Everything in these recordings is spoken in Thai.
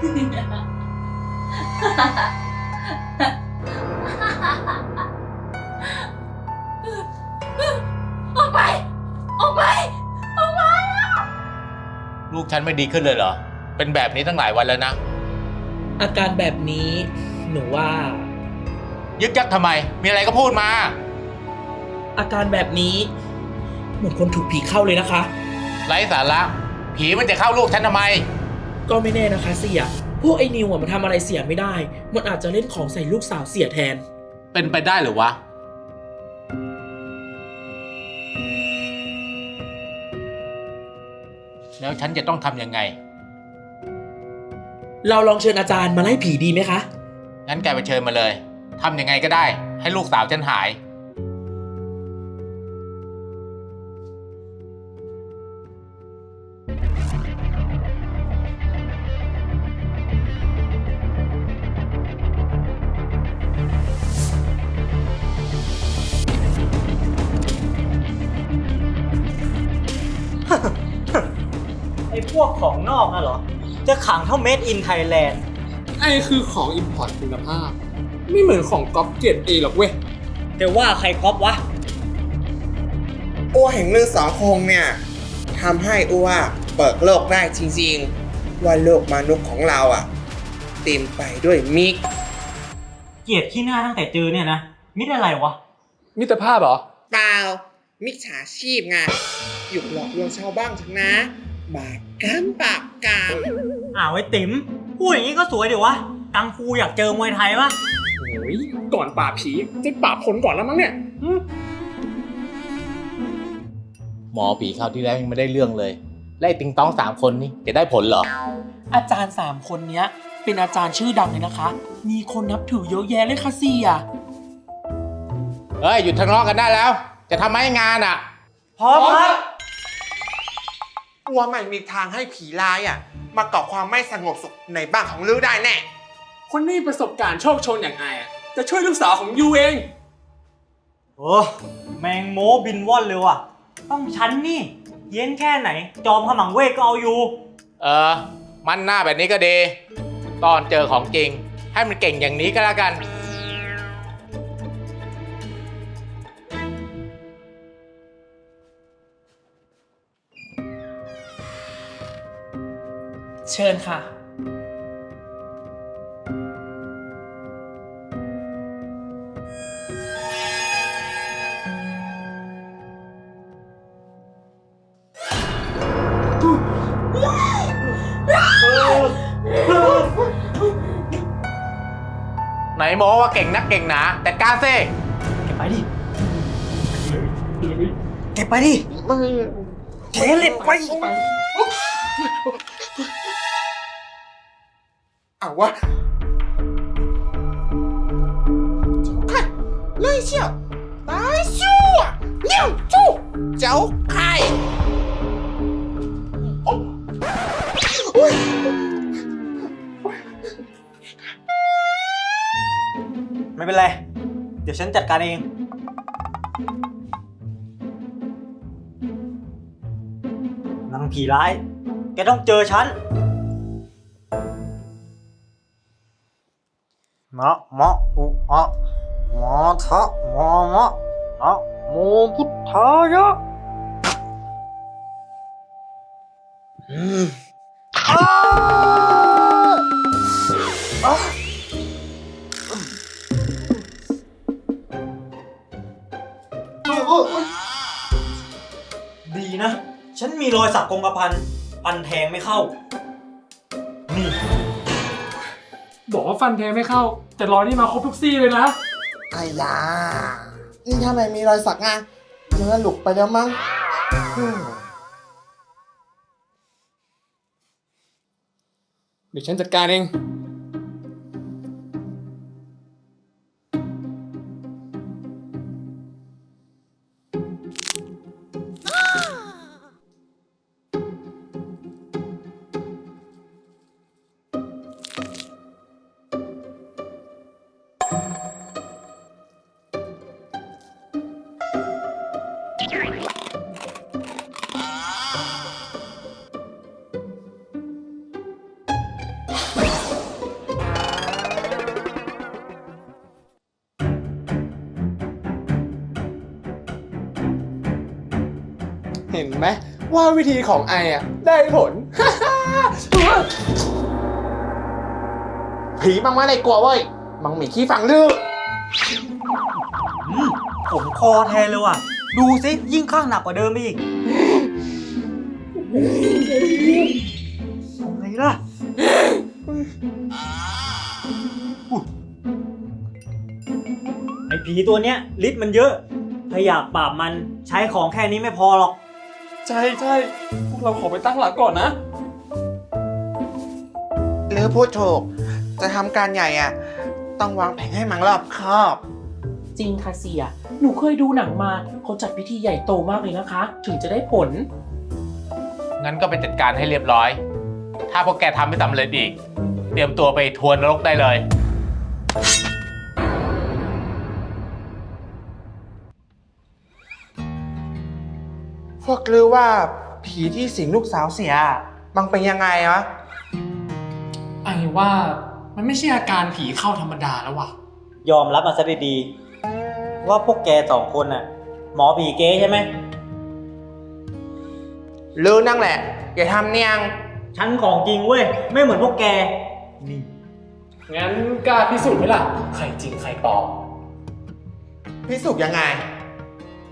ออกไป ออกไป ออกไปลูกฉันไม่ดีขึ้นเลยเหรอ เป็นแบบนี้ตั้งหลายวันแล้วนะ อาการแบบนี้หนูว่า ยึกยักทำไม มีอะไรก็พูดมา อาการแบบนี้ เหมือนคนถูกผีเข้าเลยนะคะ ไร้สาระ ผีมันจะเข้าลูกฉันทำไม ก็ไม่แน่นะคะเสีย พวกไอ้นิวอะมันทำอะไรเสียไม่ได้ มันอาจจะเล่นของใส่ลูกสาวเสียแทน เป็นไปได้หรือวะ แล้วฉันจะต้องทำยังไง เราลองเชิญอาจารย์มาไล่ผีดีไหมคะ งั้นแกไปเชิญมาเลย ทำยังไงก็ได้ ให้ลูกสาวฉันหาย จะขังเท่า Made in Thailand ไอ้คือของอิมพอร์ตคุณภาพ ไม่เหมือนของก๊อปเกรดเอหรอกเว้ย แต่ว่าใครก๊อปวะอ้วแห่งเรื่องสองคงเนี่ยทำให้อ้วเปิดโลกได้จริงๆ ว่าโลกมนุษย์ของเราอะ เต็มไปด้วยมิก เกลียดขี้หน้าตั้งแต่เจอเนี่ยนะ มิดอะไรวะ มิตรภาพเหรอ เปล่า มิจฉาชีพไงหยุดหลอกลวงชาวบ้านเถอะนะ บาปกรรมบาปกรรม อ้าวไอ้ติ๋มพูดอย่างนี้ก็สวยเดี๋ยววะ กังฟูอยากเจอมวยไทยปะโอ้ยก่อนป่าบผีจะป่าบผลก่อนแล้วมั้งเนี่ยหึหมอผีคราวที่แล้วยังไม่ได้เรื่องเลย และไอ้ติงต้องสามคนนี่จะได้ผลเหรอ อาจารย์สามคนเนี้ย เป็นอาจารย์ชื่อดังเลยนะคะ มีคนนับถือเยอะแยะเลยค่ะเสียเฮ้ย หยุดทะเลาะกันได้แล้ว จะทำให้งานอะ พร้อมครับอ้วไม่มีทางให้ผีร้ายอะ มาก่อความไม่สงบสุขในบ้านของลือได้แน่ คนนี้ประสบการณ์โชคโชนอย่างไออะจะช่วยลูกสาวของยูเอง โอ้แมงโมบินว่อนเลยว่ะ ต้องชั้นนี่ เย็นแค่ไหน จอมขมังเวทก็เอาอยู่ เออ มันหน้าแบบนี้ก็ดี ตอนเจอของจริง ให้มันเก่งอย่างนี้ก็แล้วกัน เชิญค่ะ ไหนโมว่าเก่งนักเก่งหนาแต่กล้าเซ่เก็บไปดิ เก็บไปดิเทเล็บไป เอาวะ走开，来笑，来笑啊，亮住，走开。哦，喂， ไม่เป็นไร เดี๋ยวฉันจัดการเอง นางผีร้าย แกต้องเจอฉัน มะมะอุอะมะทะมะมะอะโมพุทธายะอ้าอ้าดีนะ ฉันมีรอยสักกงกระพัน ปันแทงไม่เข้า บอกว่าฟันแทงไม่เข้า แต่รอยนี่มาครบทุกซี่เลยนะ哎呀，นี่ถ้าไม่มีรอยสักอะเนื้อหลุกไปแล้วมั้งอืมเดี๋ยวฉันจัดการเอง เห็นไหมว่าวิธีของไออะได้ผล ผีมังไม่ได้กลัวเว้ย มังมีขี้ฟังลือผมคอแทนเลยว่ะ ดูสิยิ่งข้างหนักกว่าเดิมอีกอะไรล่ะไอผีตัวเนี้ยฤทธิ์มันเยอะ ถ้าอยากปราบมันใช้ของแค่นี้ไม่พอหรอก ใช่ใช่พวกเราขอไปตั้งหลักก่อนนะ หรือพูดถูก จะทำการใหญ่อะ ต้องวางแผนให้มังรอบคอบ จริงค่ะเสีย หนูเคยดูหนังมาเขาจัดพิธีใหญ่โตมากเลยนะคะ ถึงจะได้ผล งั้นก็ไปจัดการให้เรียบร้อย ถ้าพวกแกทำไม่สำเร็จอีก เตรียมตัวไปทวนนรกได้เลย วกลือว่าผีที่สิงลูกสาวเสีย มังเป็นยังไงวะไอว่ามันไม่ใช่อาการผีเข้าธรรมดาแล้วว่ะยอมรับมาซะดีๆว่าพวกแกสองคนน่ะ หมอผีเก๊ใช่ไหมลือนั่งแหละ อย่าทำเนียง ฉันของจริงเว้ย ไม่เหมือนพวกแก นี่ งั้นกล้าพิสูจน์ไหมล่ะ ใครจริงใครปลอมพิสูจน์ยังไง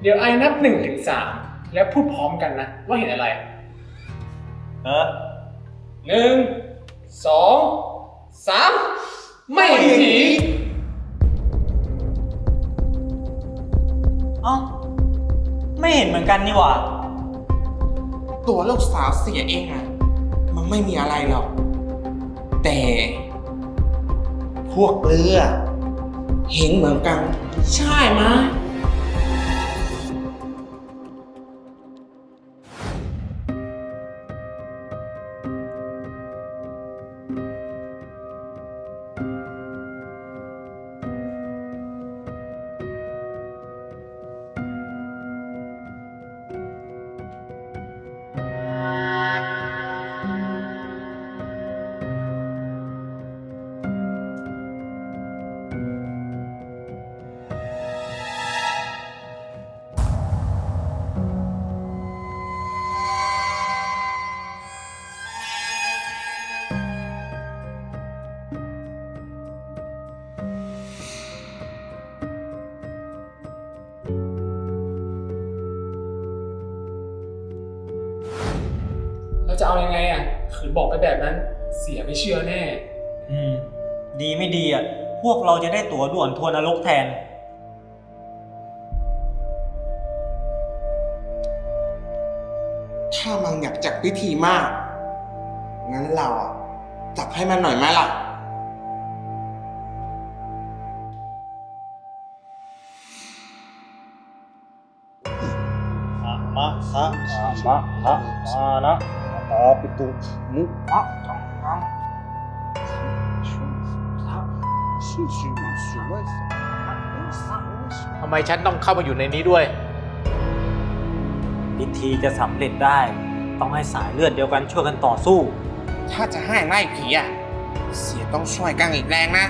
เดี๋ยวไอนับหนึ่งถึงสาม แล้วพูดพร้อมกันนะ ว่าเห็นอะไรเออหนึ่งสองสามไม่เห็นผีเอ้าไม่เห็นเหมือนกันนี่หว่า ตัวลูกสาวเสียเองอะมันไม่มีอะไรหรอก แต่ พวกเรือเห็นเหมือนกัน ใช่ไหมะ บอกไปแบบนั้นเสียไม่เชื่อแน่ อืม ดีไม่ดีอะ พวกเราจะได้ตั๋วด่วนทวนนรกแทน ถ้ามังอยากจัดพิธีมาก งั้นเราอะจับให้มันหน่อยไหมล่ะอะมะคะอะมะคะมานะตา ปิตุมุอะจังงังทำไมฉันต้องเข้ามาอยู่ในนี้ด้วย พิธีจะสำเร็จได้ ต้องให้สายเลือดเดียวกันช่วยกันต่อสู้ ถ้าจะให้ไล่ผีอะเสียต้องช่วยกันอีกแรงนะ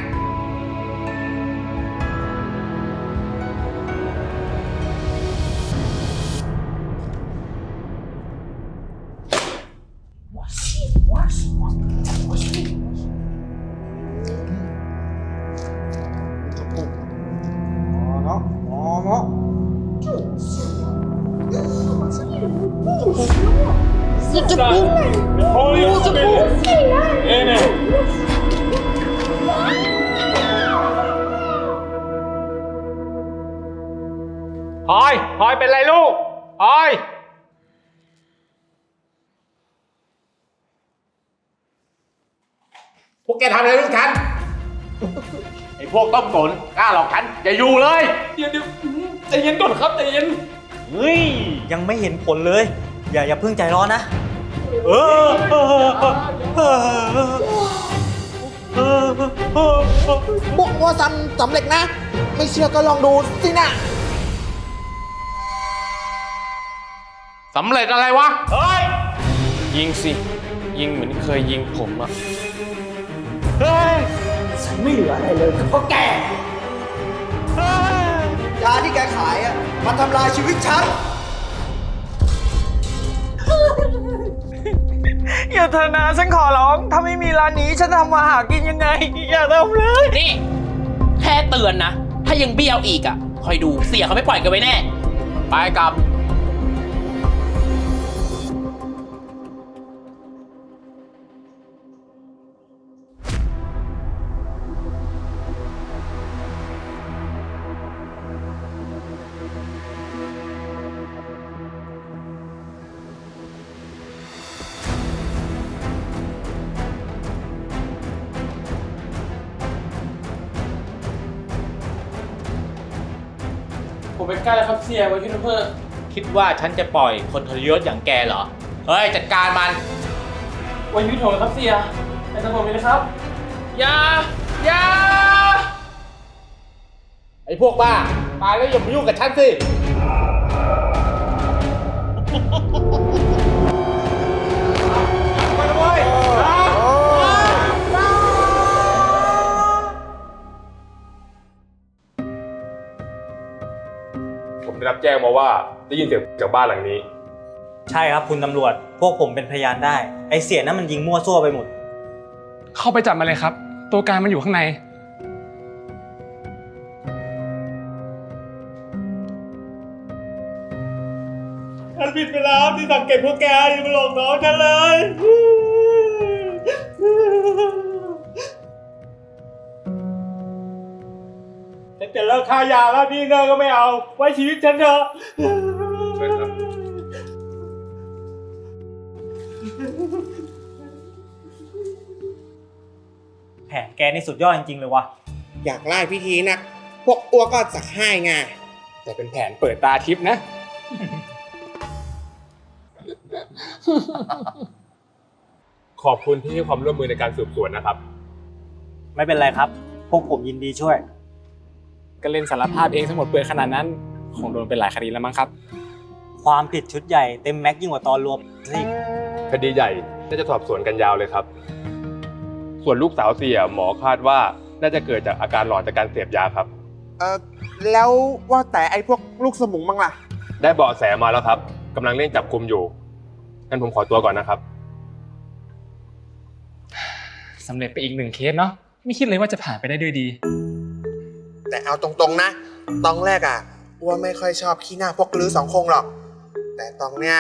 พลอยพลอยเป็นไรลูกพลอย พวกแกทำอะไรลูกฉัน ไอ้พวกต้มตุ๋นกล้าหลอกฉันอย่าอยู่เลย เดี๋ยวเดี๋ยวใจเย็นก่อนครับใจเย็น เฮ้ย ยังไม่เห็นผลเลย อย่าอย่าเพิ่งใจร้อนนะ เออเออเออเออเออเออเออบอกว่าสำสำเร็จนะ ไม่เชื่อก็ลองดูสินะสำเร็จอะไรวะ เฮ้ย ยิงสิ ยิงเหมือนเคยยิงผมอะ ฮ้ยฉันไม่เหลืออะไรเลยเพราะแกยาที่แกขายอะมาทำลายชีวิตฉัน อย่าเถอะนะฉันขอร้อง ถ้าไม่มีร้านนี้ฉันทำมาหากินยังไง อย่าทำเลย นี่ แค่เตือนนะ ถ้ายังเบี้ยวอีกอะ คอยดูเสียเขาไม่ปล่อยกันไว้แน่ ไปกับ ผมไม่กล้าเลยครับเสียไว้ที่นู่นเพื่อคิดว่าฉันจะปล่อยคนทรยศอย่างแกเหรอ เฮ้ย จัดการมัน ไว้ยุทธโถครับเสียไอ้ตำรวจมีนะครับ อย่า อย่า ไอ้พวกบ้า ตายแล้วอย่ามายุ่งกับฉันสิ ได้รับแจ้งมาว่าได้ยินเสียงจากบ้านหลังนี้ ใช่ครับคุณตำรวจ พวกผมเป็นพยานได้ ไอเสียนั้นมันยิงมั่วซั่วไปหมด เข้าไปจับมาเลยครับ ตัวการมันอยู่ข้างใน ฉันผิดไปแล้วที่สังเกตพวกแกอย่ามาหลอกน้องฉันเลย ฉันจะเลิกค่ายาแล้วนี่เนอก็ไม่เอา ไว้ชีวิตฉันเถอะเชิญครับ แผนแกนี่สุดยอดจริงๆเลยวะอยากไล่พิธีนัก พวกอ้วก็จักให้ไงแต่เป็นแผนเปิดตาทิพย์นะ ขอบคุณที่ให้ความร่วมมือในการสืบสวนนะครับ ไม่เป็นไรครับ พวกผมยินดีช่วย ก็เล่นสารภาพเองทั้งหมดเปลือยขนาดนั้นคงโดนเป็นหลายคดีแล้วมั้งครับ ความผิดชุดใหญ่เต็มแม็กยิ่งกว่าตอนรวมสิคดีใหญ่น่าจะสอบสวนกันยาวเลยครับ ส่วนลูกสาวเสียหมอคาดว่าน่าจะเกิดจากอาการหลอนจากการเสพยาครับ เออแล้วว่าแต่ไอ้พวกลูกสมุงบ้างล่ะ ได้เบาะแสมาแล้วครับกำลังเร่งจับกลุ่มอยู่งั้นผมขอตัวก่อนนะครับ สำเร็จไปอีกหนึ่งเคสเนาะไม่คิดเลยว่าจะผ่านไปได้ด้วยดี แต่เอาตรงๆนะ ตองแรกอะอ้ว่าไม่ค่อยชอบขี้หน้าพวกลือสองคงหรอก แต่ตองเนี้ย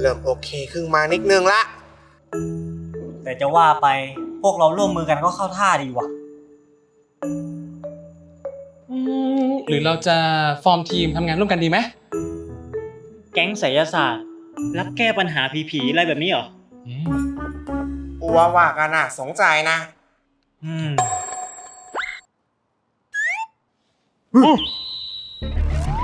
เริ่มโอเคขึ้นมานิดนึงละ แต่จะว่าไปพวกเราร่วมมือกันก็เข้าท่าดีว่ะ หรือเราจะฟอร์มทีมทำงานร่วมกันดีไหมแก๊งไสยศาสตร์รับแก้ปัญหาผีๆอะไรแบบนี้เหรอ อัวว่ากันน่ะ สงใจนะ อืม 嗯。